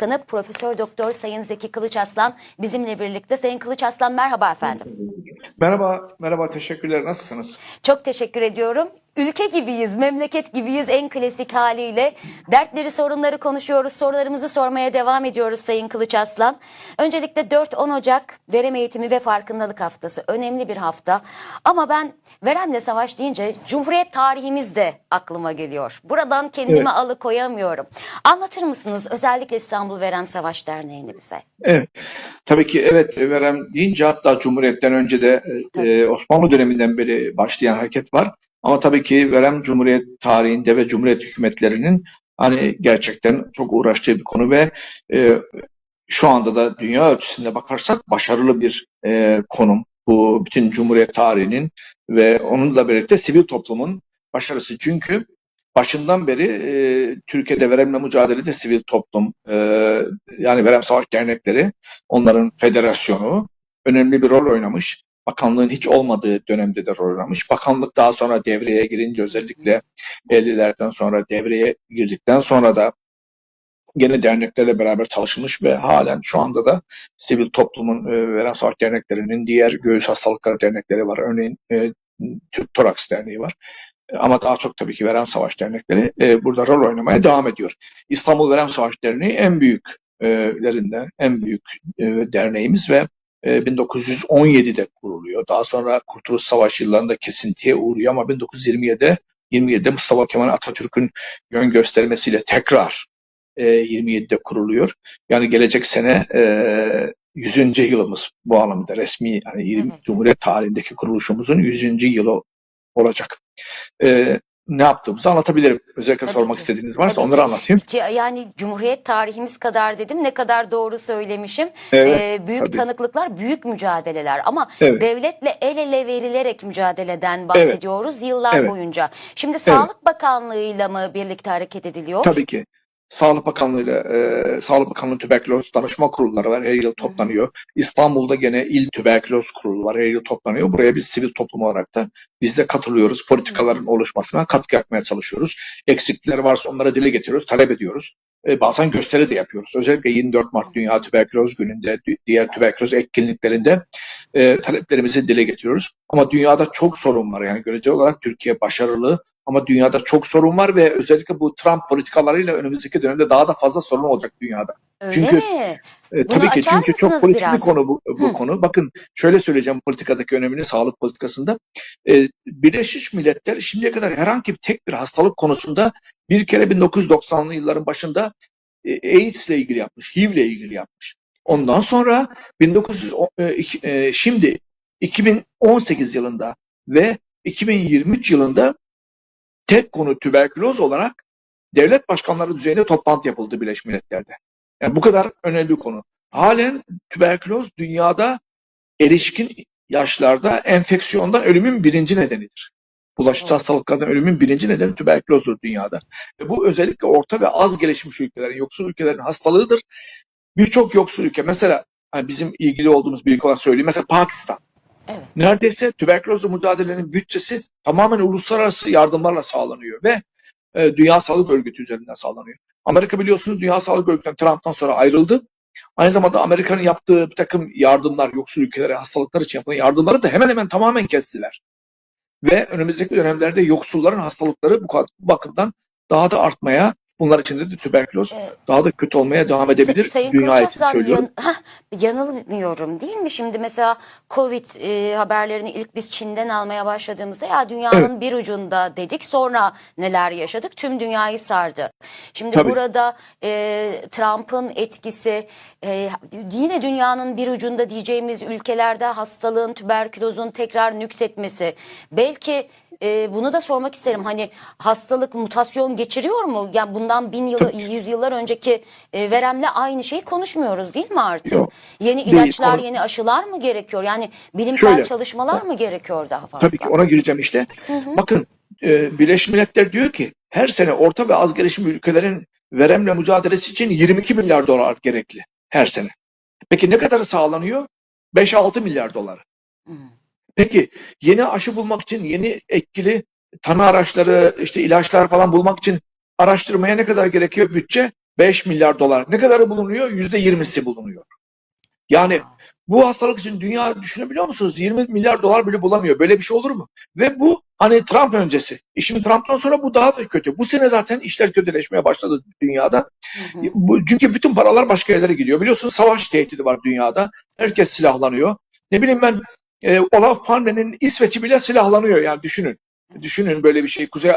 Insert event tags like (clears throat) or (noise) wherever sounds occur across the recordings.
Başkanı Profesör Doktor Sayın Zeki Kılıç Aslan bizimle birlikte. Sayın Kılıç Aslan merhaba efendim. Merhaba, merhaba. Teşekkürler. Nasılsınız? Çok teşekkür ediyorum. Ülke gibiyiz, memleket gibiyiz en klasik haliyle. Dertleri, sorunları konuşuyoruz, sorularımızı sormaya devam ediyoruz Sayın Kılıç Aslan. Öncelikle 4-10 Ocak Verem Eğitimi ve Farkındalık Haftası. Önemli bir hafta. Ama ben veremle savaş deyince Cumhuriyet tarihimiz de aklıma geliyor. Buradan kendimi Evet. alıkoyamıyorum. Anlatır mısınız özellikle İstanbul Verem Savaş Derneği'ni bize? Evet. Tabii ki evet verem deyince hatta Cumhuriyet'ten önce de e, Osmanlı döneminden beri başlayan hareket var. Ama tabii ki verem Cumhuriyet tarihinde ve Cumhuriyet hükümetlerinin hani gerçekten çok uğraştığı bir konu ve e, şu anda da dünya ölçüsünde bakarsak başarılı bir e, konum. Bu bütün Cumhuriyet tarihinin ve onunla birlikte sivil toplumun başarısı. Çünkü başından beri e, Türkiye'de veremle mücadelede sivil toplum, e, yani verem savaş dernekleri, onların federasyonu önemli bir rol oynamış. Bakanlığın hiç olmadığı dönemde de rol oynamış. Bakanlık daha sonra devreye girince özellikle 50'lerden sonra devreye girdikten sonra da gene derneklerle beraber çalışılmış ve halen şu anda da sivil toplumun e, verem savaş derneklerinin diğer göğüs hastalıkları dernekleri var. Örneğin e, Türk Toraks Derneği var. E, Ama daha çok tabii ki Verem Savaş Dernekleri e, burada rol oynamaya devam ediyor. İstanbul Verem Savaş Derneği en büyüklerinden, en büyük e, derneğimiz ve e, 1917'de kuruluyor. Daha sonra Kurtuluş Savaşı yıllarında kesintiye uğruyor ama 1927'de 27'de Mustafa Kemal Atatürk'ün yön göstermesiyle tekrar e, 27'de kuruluyor. Yani gelecek sene e, 100. yılımız bu anlamda resmi yani 20 Evet. Cumhuriyet tarihindeki kuruluşumuzun 100. yılı olacak. Ne yaptığımızı anlatabilirim. Özellikle Tabii sormak ki. istediğiniz varsa Tabii onları ki. anlatayım. Yani Cumhuriyet tarihimiz kadar dedim ne kadar doğru söylemişim. Evet, Ee, büyük tabii. tanıklıklar, büyük mücadeleler ama Evet. devletle el ele verilerek mücadeleden bahsediyoruz yıllar Evet. boyunca. Şimdi Sağlık Bakanlığı'yla mı birlikte hareket ediliyor? Tabii ki. Sağlık Bakanlığı'yla, e, Sağlık Bakanlığı Tüberküloz Danışma Kurulları var. Her yıl toplanıyor. İstanbul'da gene İl Tüberküloz Kurulu var. Her yıl toplanıyor. Buraya biz sivil toplum olarak da biz de katılıyoruz. Politikaların oluşmasına katkı yapmaya çalışıyoruz. Eksiklikler varsa onlara dile getiriyoruz, talep ediyoruz. E, bazen gösteri de yapıyoruz. Özellikle 24 Mart Dünya Tüberküloz Günü'nde, di- diğer tüberküloz etkinliklerinde e, taleplerimizi dile getiriyoruz. Ama dünyada çok sorun var. Yani göreceli olarak Türkiye başarılı ama dünyada çok sorun var ve özellikle bu Trump politikalarıyla önümüzdeki dönemde daha da fazla sorun olacak dünyada. Öyle çünkü- mi? E, tabii ki açar çünkü çok politik biraz? bir konu bu, bu Hı. konu. Bakın şöyle söyleyeceğim politikadaki önemini sağlık politikasında. E, Birleşmiş Milletler şimdiye kadar herhangi bir tek bir hastalık konusunda bir kere 1990'lı yılların başında e, AIDS ile ilgili yapmış, HIV ile ilgili yapmış. Ondan sonra 1900 e, e, şimdi 2018 yılında ve 2023 yılında tek konu tüberküloz olarak devlet başkanları düzeyinde toplantı yapıldı Birleşmiş Milletler'de. Yani bu kadar önemli bir konu. Halen tüberküloz dünyada erişkin yaşlarda enfeksiyondan ölümün birinci nedenidir. Bulaşıcı hastalıklardan ölümün birinci nedeni tüberkülozdur dünyada. Ve bu özellikle orta ve az gelişmiş ülkelerin, yoksul ülkelerin hastalığıdır. Birçok yoksul ülke, mesela hani bizim ilgili olduğumuz bir ülke olarak söyleyeyim, mesela Pakistan. Evet. Neredeyse tüberkülozla mücadelenin bütçesi tamamen uluslararası yardımlarla sağlanıyor ve e, Dünya Sağlık Örgütü üzerinden sağlanıyor. Amerika biliyorsunuz Dünya Sağlık Örgütü'nden Trump'tan sonra ayrıldı. Aynı zamanda Amerika'nın yaptığı bir takım yardımlar, yoksul ülkelere hastalıklar için yapılan yardımları da hemen hemen tamamen kestiler. Ve önümüzdeki dönemlerde yoksulların hastalıkları bu bakımdan daha da artmaya, bunlar içinde de tüberküloz Ee, daha da kötü olmaya devam edebilir. Say- Dünya için söylüyorum. yan- yanılmıyorum değil mi? Şimdi mesela Covid e, haberlerini ilk biz Çin'den almaya başladığımızda ya dünyanın bir ucunda dedik sonra neler yaşadık tüm dünyayı sardı. Şimdi Tabii. burada e, Trump'ın etkisi e, yine dünyanın bir ucunda diyeceğimiz ülkelerde hastalığın tüberkülozun tekrar nüksetmesi belki e, bunu da sormak isterim. Hani hastalık mutasyon geçiriyor mu? Yani bundan bin yıl, yüz yıllar önceki e, veremle aynı şeyi konuşmuyoruz değil mi artık? Yok, Yeni değil. ilaçlar, Onu- yeni aşılar mı gerekiyor? Yani bilimsel Şöyle. çalışmalar mı gerekiyor daha fazla? Tabii ki ona gireceğim işte. Bakın e, Birleşmiş Milletler diyor ki her sene orta ve az gelişmiş ülkelerin veremle mücadelesi için 22 milyar dolar gerekli her sene. Peki ne kadar sağlanıyor? 5-6 milyar dolar. Hı. Peki yeni aşı bulmak için yeni etkili tanı araçları, işte ilaçlar falan bulmak için araştırmaya ne kadar gerekiyor bütçe? 5 milyar dolar. Ne kadarı bulunuyor? %20'si bulunuyor. Yani bu hastalık için dünya düşünebiliyor musunuz? 20 milyar dolar bile bulamıyor. Böyle bir şey olur mu? Ve bu hani Trump öncesi. E Şimdi Trump'tan sonra bu daha da kötü. Bu sene zaten işler kötüleşmeye başladı dünyada. Hı hı. Bu, çünkü bütün paralar başka yerlere gidiyor. Biliyorsunuz savaş tehdidi var dünyada. Herkes silahlanıyor. Ne bileyim ben e, Olaf Palme'nin İsveç'i bile silahlanıyor. Yani düşünün. Düşünün böyle bir şey. Kuzey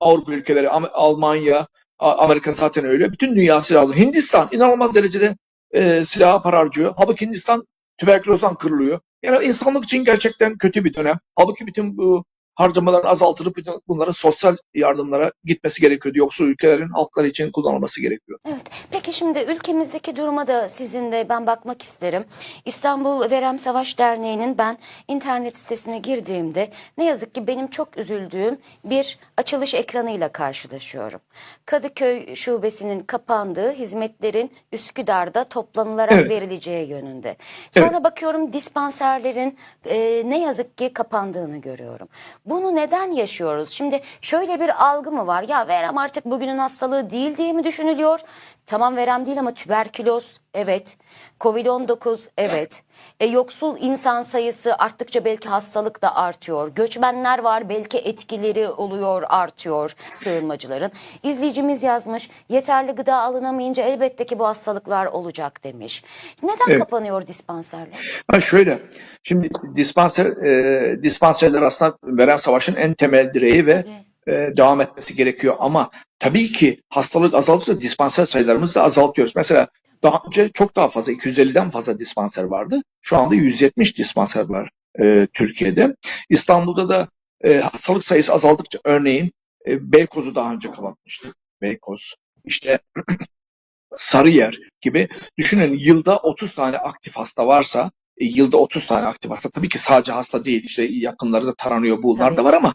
Avrupa ülkeleri, Almanya, Amerika zaten öyle. Bütün dünya silahlı. Hindistan inanılmaz derecede e, silaha para harcıyor. Halbuki Hindistan tüberkülozdan kırılıyor. Yani insanlık için gerçekten kötü bir dönem. Halbuki bütün bu harcamaların azaltılıp bunların sosyal yardımlara gitmesi gerekiyordu. Yoksa ülkelerin halkları için kullanılması gerekiyor. Evet. Peki şimdi ülkemizdeki duruma da sizinle ben bakmak isterim. İstanbul Verem Savaş Derneği'nin ben internet sitesine girdiğimde ne yazık ki benim çok üzüldüğüm bir açılış ekranıyla karşılaşıyorum. Kadıköy şubesinin kapandığı hizmetlerin Üsküdar'da toplanılarak Evet. verileceği yönünde. Sonra bakıyorum dispanserlerin e, ne yazık ki kapandığını görüyorum. Bunu neden yaşıyoruz? Şimdi şöyle bir algı mı var? Ya verem artık bugünün hastalığı değil diye mi düşünülüyor? Tamam verem değil ama tüberküloz evet. Covid-19 evet. E, yoksul insan sayısı arttıkça belki hastalık da artıyor. Göçmenler var belki etkileri oluyor artıyor sığınmacıların. İzleyicimiz yazmış yeterli gıda alınamayınca elbette ki bu hastalıklar olacak demiş. Neden Evet. kapanıyor dispanserler? Ha şöyle, şimdi dispanser, e, dispanserler aslında verem savaşın en temel direği ve e, devam etmesi gerekiyor. Ama tabii ki hastalık azalırsa dispanser sayılarımızı da azaltıyoruz. Mesela daha önce çok daha fazla, 250'den fazla dispanser vardı. Şu anda 170 dispanser var e, Türkiye'de. İstanbul'da da e, hastalık sayısı azaldıkça örneğin e, Beykoz'u daha önce kapatmıştık. Beykoz, işte (clears throat) Sarıyer gibi düşünün yılda 30 tane aktif hasta varsa e, yılda 30 tane aktif hasta tabii ki sadece hasta değil işte yakınları da taranıyor bunlar Tabii. da var ama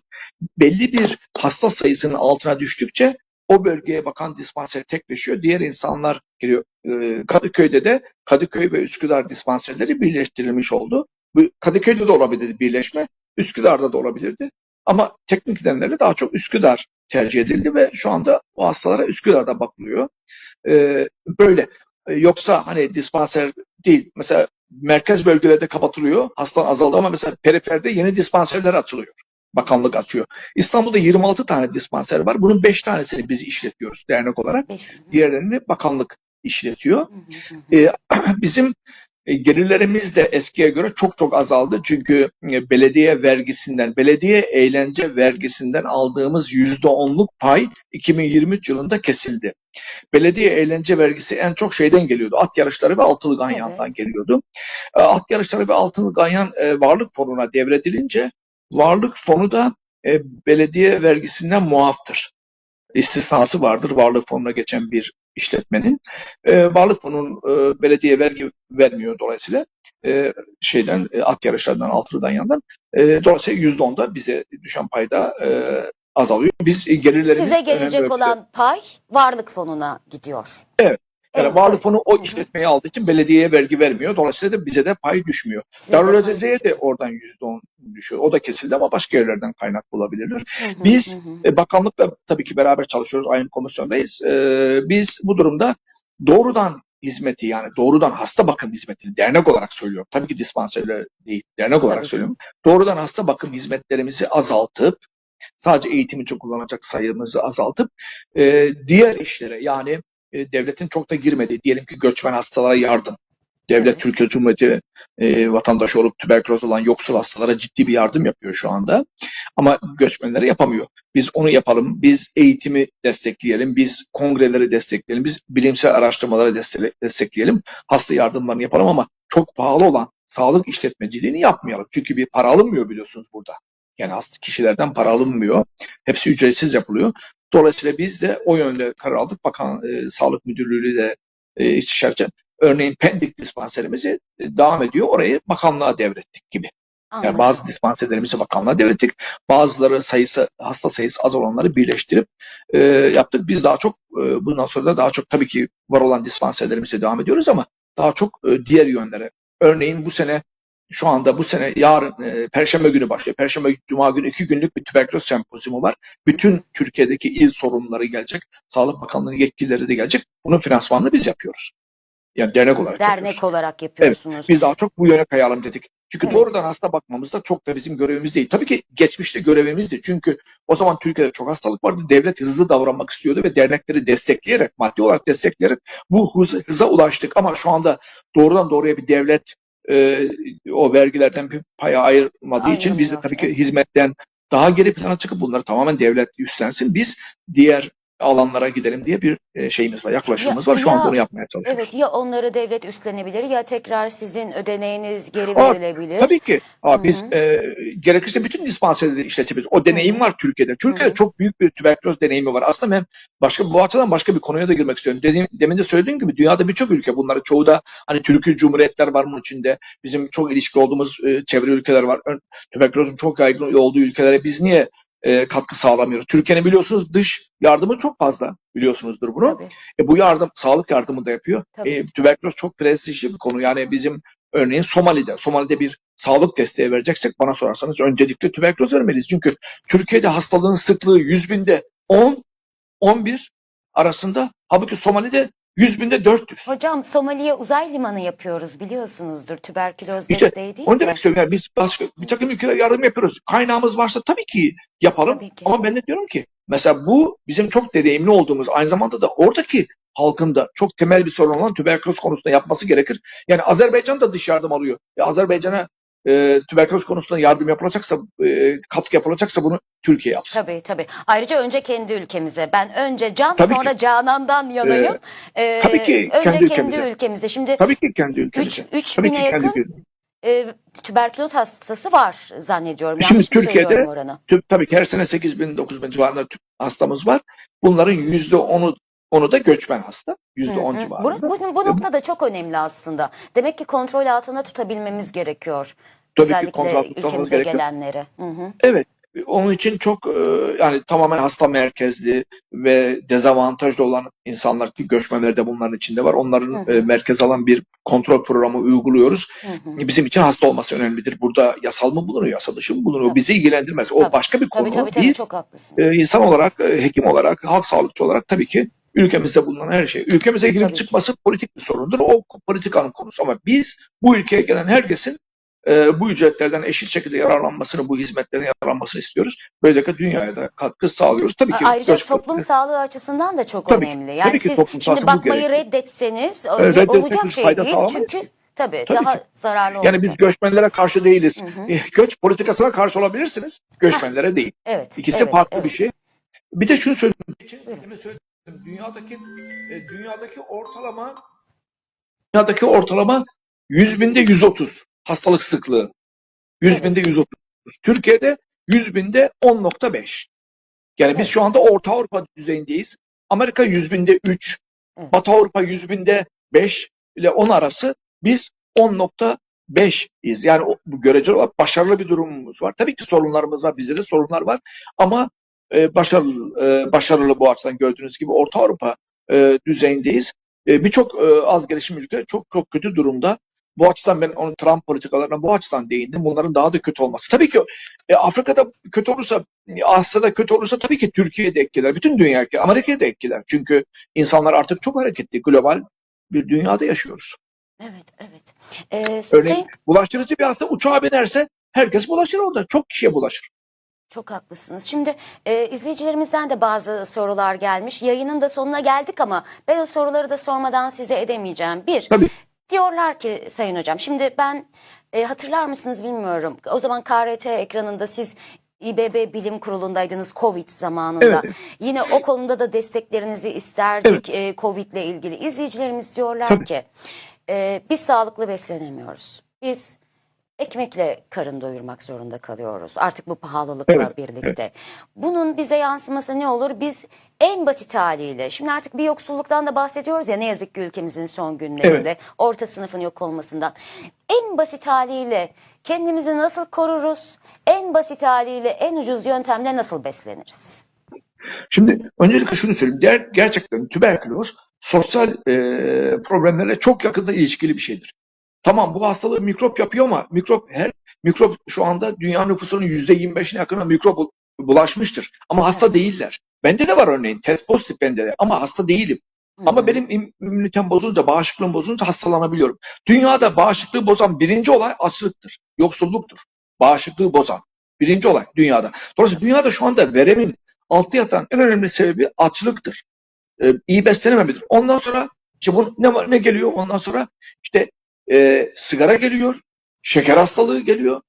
belli bir hasta sayısının altına düştükçe o bölgeye bakan dispanser tekleşiyor. Diğer insanlar giriyor. Ee, Kadıköy'de de Kadıköy ve Üsküdar dispanserleri birleştirilmiş oldu. Bu Kadıköy'de de olabilirdi birleşme. Üsküdar'da da olabilirdi. Ama teknik nedenlerle daha çok Üsküdar tercih edildi ve şu anda o hastalara Üsküdar'da bakılıyor. Ee, böyle. Ee, Yoksa hani dispanser değil. Mesela merkez bölgelerde kapatılıyor. Hasta azaldı ama mesela periferde yeni dispanserler açılıyor. Bakanlık açıyor. İstanbul'da 26 tane dispanser var. Bunun 5 tanesini biz işletiyoruz dernek olarak. Beş. Diğerlerini bakanlık işletiyor. Hı hı hı. Ee, (clears throat) bizim e, gelirlerimiz de eskiye göre çok çok azaldı. Çünkü e, belediye vergisinden, belediye eğlence vergisinden aldığımız %10'luk pay 2023 yılında kesildi. Belediye eğlence vergisi en çok şeyden geliyordu. At yarışları ve altılı ganyandan geliyordu. E, At yarışları ve altılı ganyan varlık fonuna devredilince varlık fonu da e, belediye vergisinden muaftır. İstisnası vardır varlık fonuna geçen bir işletmenin. E, varlık fonunun e, belediye vergi vermiyor dolayısıyla e, şeyden e, at yarışlarından altılıdan yandan e, dolayısıyla yüzde onda bize düşen payda e, azalıyor. Biz gelirlerimiz Size gelecek olan pay varlık fonuna gidiyor. Evet. Yani Evet, varlık fonu o işletmeyi aldığı için belediyeye vergi vermiyor. Dolayısıyla da bize de pay düşmüyor. Darül Azize'ye de oradan yüzde on düşüyor. O da kesildi ama başka yerlerden kaynak bulabilirler. Hı hı, Biz hı. e, bakanlıkla tabii ki beraber çalışıyoruz. Aynı komisyondayız. E, biz bu durumda doğrudan hizmeti yani doğrudan hasta bakım hizmetini dernek olarak söylüyorum. Tabii ki dispanserler değil. Dernek olarak Tabii. söylüyorum. Doğrudan hasta bakım hizmetlerimizi azaltıp sadece eğitim için kullanacak sayımızı azaltıp e, diğer işlere yani e, devletin çok da girmediği diyelim ki göçmen hastalara yardım. Devlet Evet. Türkiye Cumhuriyeti e, vatandaşı olup tüberküloz olan yoksul hastalara ciddi bir yardım yapıyor şu anda. Ama göçmenlere yapamıyor. Biz onu yapalım. Biz eğitimi destekleyelim. Biz kongreleri destekleyelim. Biz bilimsel araştırmaları destek- destekleyelim. Hasta yardımlarını yapalım ama çok pahalı olan sağlık işletmeciliğini yapmayalım. Çünkü bir para alınmıyor biliyorsunuz burada. Yani hasta kişilerden para alınmıyor. Hepsi ücretsiz yapılıyor. Dolayısıyla biz de o yönde karar aldık. Bakan e, Sağlık Müdürlüğü de e, istişarece örneğin Pendik dispanserimizi e, devam ediyor. Orayı bakanlığa devrettik gibi. Yani bazı dispanserlerimizi bakanlığa devrettik. Bazıları sayısı hasta sayısı az olanları birleştirip e, yaptık. Biz daha çok e, bundan sonra da daha çok tabii ki var olan dispanserlerimize devam ediyoruz ama daha çok e, diğer yönlere. Örneğin bu sene şu anda bu sene yarın e, Perşembe günü başlıyor. Perşembe Cuma günü iki günlük bir tüberküloz sempozyumu var. Bütün Türkiye'deki il sorumluları gelecek. Sağlık Bakanlığı'nın yetkilileri de gelecek. Bunun finansmanını biz yapıyoruz. Yani dernek olarak Dernek yapıyoruz. olarak yapıyorsunuz. Biz daha çok bu yöne kayalım dedik. Çünkü Evet. doğrudan hasta bakmamız da çok da bizim görevimiz değil. Tabii ki geçmişte görevimizdi. Çünkü o zaman Türkiye'de çok hastalık vardı. Devlet hızlı davranmak istiyordu ve dernekleri destekleyerek, maddi olarak destekleyerek bu hıza, hıza ulaştık. Ama şu anda doğrudan doğruya bir devlet e, o vergilerden bir paya ayırmadığı için biz de tabii ki hizmetten daha geri plana çıkıp bunları tamamen devlet üstlensin. Biz diğer alanlara gidelim diye bir e, şeyimiz var, yaklaşımımız Ya- var. Şu ya- onu yapmaya çalışıyoruz. Evet ya onları devlet üstlenebilir ya tekrar sizin ödeneğiniz geri Aa, verilebilir. Tabii ki. Aa, Hı biz hı. e, gerekirse bütün dispanserleri işletebiliriz. O deneyim Hı hı. var Türkiye'de. Türkiye'de Hı hı. çok büyük bir tüberküloz deneyimi var. Aslında ben başka bu açıdan başka bir konuya da girmek istiyorum. Dediğim, demin de söylediğim gibi dünyada birçok ülke bunları çoğu da hani Türkiye Cumhuriyetler var bunun içinde. Bizim çok ilişki olduğumuz e, çevre ülkeler var. Tüberkülozun çok yaygın olduğu ülkelere biz niye e, katkı sağlamıyoruz? Türkiye'nin biliyorsunuz dış yardımı çok fazla biliyorsunuzdur bunu. Tabii. E, bu yardım sağlık yardımı da yapıyor. Tabii. E, tüberküloz çok prestijli bir konu. Yani bizim örneğin Somali'de, Somali'de bir sağlık desteği vereceksek bana sorarsanız öncelikle tüberküloz vermeliyiz. Çünkü Türkiye'de hastalığın sıklığı 100 binde 10, 11 arasında. Halbuki Somali'de 100 binde 400. Hocam Somali'ye uzay limanı yapıyoruz biliyorsunuzdur. Tüberküloz İşte desteği değil Onu demek istiyorum. Yani biz başka bir takım ülkelere yardım yapıyoruz. Kaynağımız varsa tabii ki yapalım. Tabii ki. Ama ben de diyorum ki mesela bu bizim çok deneyimli olduğumuz aynı zamanda da oradaki halkın da çok temel bir sorun olan tüberküloz konusunda yapması gerekir. Yani Azerbaycan da dış yardım alıyor. E, Azerbaycan'a e, tüberküloz konusunda yardım yapılacaksa, e, katkı yapılacaksa bunu Türkiye yapsın. Tabii tabii. Ayrıca önce kendi ülkemize. Ben önce Can Tabii sonra ki. Canan'dan yanayım. Ee, tabii ki önce kendi kendi, ülkemize. ülkemize. Şimdi Tabii ki kendi ülkemize. 3 Tabii bine yakın ülkemize. e, tüberküloz hastası var zannediyorum. Şimdi Yanlış Türkiye'de oranı? Tüm, tabii ki her sene 8 bin 9 bin civarında tüp hastamız var. Bunların yüzde onu da göçmen hasta. Yüzde Hı on hı. civarında. Bu, bu, bu nokta da çok önemli aslında. Demek ki kontrol altında tutabilmemiz gerekiyor. Tabii ki Özellikle kontrol altında tutmamız ülkemize gerekiyor. gelenleri. Hı hı. Evet. Onun için çok e, yani tamamen hasta merkezli ve dezavantajlı olan insanlar ki göçmenler de bunların içinde var. Onların Hı hı. e, merkez alan bir kontrol programı uyguluyoruz. Hı hı. Bizim için hasta olması önemlidir. Burada yasal mı bulunuyor, yasal dışı mı bulunuyor? Tabii. Bizi ilgilendirmez. O Tabii. başka bir konu. Tabii tabii tabii Biz çok haklısınız. e, insan olarak, hekim olarak, halk sağlıkçı olarak tabii ki ülkemizde bulunan her şey. Ülkemize girip Tabii çıkması politik bir sorundur. O politikanın konusu ama biz bu ülkeye gelen herkesin e, bu ücretlerden eşit şekilde yararlanmasını, bu hizmetlerden yararlanmasını istiyoruz. Böylelikle dünyaya da katkı sağlıyoruz. Tabii ki Ayrıca göç toplum politikası- sağlığı açısından da çok Tabii ki, önemli. Yani tabii ki siz toplum şimdi bakmayı reddetseniz Evet, olacak şey değil. sağlamayız Çünkü tabii, Tabii daha ki. zararlı yani biz olacak. göçmenlere karşı değiliz. Hı hı. E, Göç politikasına karşı olabilirsiniz. Göçmenlere değil. Evet. İkisi evet, farklı evet. bir şey. Bir de şunu söyleyeyim. Buyurun. Dünyadaki e, dünyadaki ortalama dünyadaki ortalama 100 binde 130 hastalık sıklığı. 100 Evet. binde 130. Türkiye'de 100 binde 10.5. Yani biz şu anda Orta Avrupa düzeyindeyiz. Amerika 100 binde 3. Evet. Batı Avrupa 100 binde 5 ile 10 arası. Biz 10.5'iz. Yani göreceli olarak başarılı bir durumumuz var. Tabii ki sorunlarımız var. Bizde de sorunlar var. Ama e, başarılı e, başarılı bu açıdan gördüğünüz gibi Orta Avrupa e, düzeyindeyiz. E, Birçok e, az gelişim ülke çok çok kötü durumda. Bu açıdan ben onun Trump politikalarına bu açıdan değindim. Bunların daha da kötü olması. Tabii ki e, Afrika'da kötü olursa, Asya'da kötü olursa tabii ki Türkiye'de etkiler. Bütün dünya etkiler. Amerika'da etkiler. Çünkü insanlar artık çok hareketli. Global bir dünyada yaşıyoruz. Evet, evet. Ee, Örneğin Sayın- bulaştırıcı bir hasta uçağa binerse herkes bulaşır orada. Çok kişiye bulaşır. Çok haklısınız. Şimdi e, izleyicilerimizden de bazı sorular gelmiş. Yayının da sonuna geldik ama ben o soruları da sormadan size edemeyeceğim. Bir, Tabii. diyorlar ki Sayın Hocam, şimdi ben e, hatırlar mısınız bilmiyorum. O zaman KRT ekranında siz İBB Bilim Kurulu'ndaydınız Covid zamanında. Evet. Yine o konuda da desteklerinizi isterdik e, Covid ile ilgili. İzleyicilerimiz diyorlar Tabii. ki e, biz sağlıklı beslenemiyoruz. Biz ekmekle karın doyurmak zorunda kalıyoruz. Artık bu pahalılıkla Evet, birlikte. Bunun bize yansıması ne olur? Biz en basit haliyle, şimdi artık bir yoksulluktan da bahsediyoruz ya ne yazık ki ülkemizin son günlerinde, orta sınıfın yok olmasından. En basit haliyle kendimizi nasıl koruruz? En basit haliyle en ucuz yöntemle nasıl besleniriz? Şimdi öncelikle şunu söyleyeyim. Ger- gerçekten tüberküloz sosyal e, problemlerle çok yakında ilişkili bir şeydir. Tamam bu hastalığı mikrop yapıyor ama mikrop her mikrop şu anda dünya nüfusunun %25'ine yakını mikrop bu- bulaşmıştır. Ama hasta değiller. Bende de var örneğin. Test pozitif bende de ama hasta değilim. Ama Hı. benim im- immünitem bozulunca, bağışıklığım bozulunca hastalanabiliyorum. Dünyada bağışıklığı bozan birinci olay açlıktır, yoksulluktur. Bağışıklığı bozan birinci olay dünyada. Dolayısıyla dünyada şu anda veremin altı yatan en önemli sebebi açlıktır. Ee, iyi beslenememedir. Ondan sonra işte bu ne ne geliyor? Ondan sonra işte e, sigara geliyor, şeker hastalığı geliyor,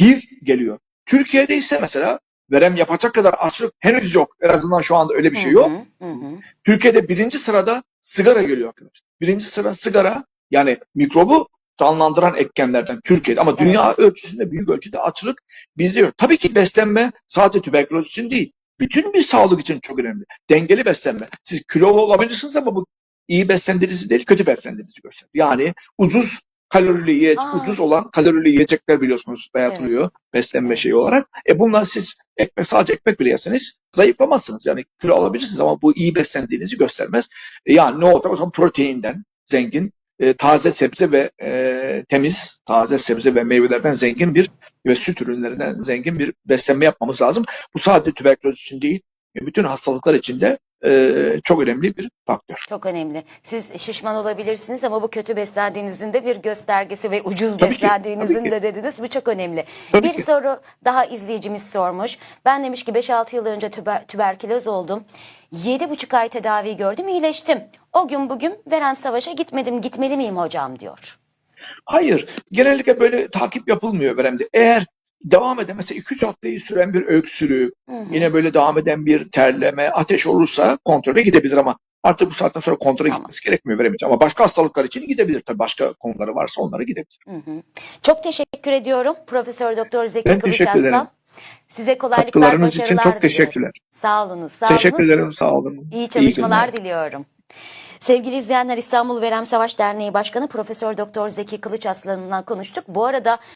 HIV geliyor. Türkiye'de ise mesela verem yapacak kadar açlık henüz yok. En azından şu anda öyle bir şey yok. hı, hı hı. Türkiye'de birinci sırada sigara geliyor arkadaşlar. Birinci sıra sigara yani mikrobu canlandıran etkenlerden Türkiye'de ama dünya ölçüsünde büyük ölçüde açlık bizde yok. Tabii ki beslenme sadece tüberküloz için değil. Bütün bir sağlık için çok önemli. Dengeli beslenme. Siz kilolu olabilirsiniz ama bu iyi beslendiğinizi değil kötü beslendiğinizi gösterir. Yani ucuz kalorili yiyecek, Aa. ucuz olan kalorili yiyecekler biliyorsunuz dayatılıyor beslenme Evet. şeyi olarak. E bunlar siz ekmek sadece ekmek bile yeseniz zayıflamazsınız. Yani kilo alabilirsiniz ama bu iyi beslendiğinizi göstermez. E yani ne olacak? O zaman proteinden zengin, e, taze sebze ve e, temiz, taze sebze ve meyvelerden zengin bir ve süt ürünlerinden zengin bir beslenme yapmamız lazım. Bu sadece tüberküloz için değil, e, bütün hastalıklar için de çok önemli bir faktör. Çok önemli. Siz şişman olabilirsiniz ama bu kötü beslendiğinizin de bir göstergesi ve ucuz Tabii ki, beslendiğinizin ki. de dediniz. Bu çok önemli. Tabii bir ki. soru daha izleyicimiz sormuş. Ben demiş ki 5-6 yıl önce tüber, tüberküloz oldum. 7,5 ay tedavi gördüm, iyileştim. O gün bugün verem savaşa gitmedim, gitmeli miyim hocam diyor. Hayır, genellikle böyle takip yapılmıyor veremde. Eğer devam eden mesela 2-3 haftayı süren bir öksürük, Hı hı. yine böyle devam eden bir terleme, ateş olursa kontrole gidebilir ama artık bu saatten sonra kontrole Tamam. gitmesi gerekmiyor verem için. Ama başka hastalıklar için gidebilir tabii. Başka konuları varsa onlara gidebilir. Hı hı. Çok teşekkür ediyorum Profesör Doktor Zeki Ben Kılıç teşekkür ederim. Aslan. Size kolaylıklar, Katkılarınız için başarılar çok diliyorum. teşekkürler. Sağ olunuz. Sağ olunuz. Teşekkür ederim, sağ olun. İyi çalışmalar günler. diliyorum. Sevgili izleyenler İstanbul Verem Savaş Derneği Başkanı Profesör Doktor Zeki Kılıç Aslan'la konuştuk. Bu arada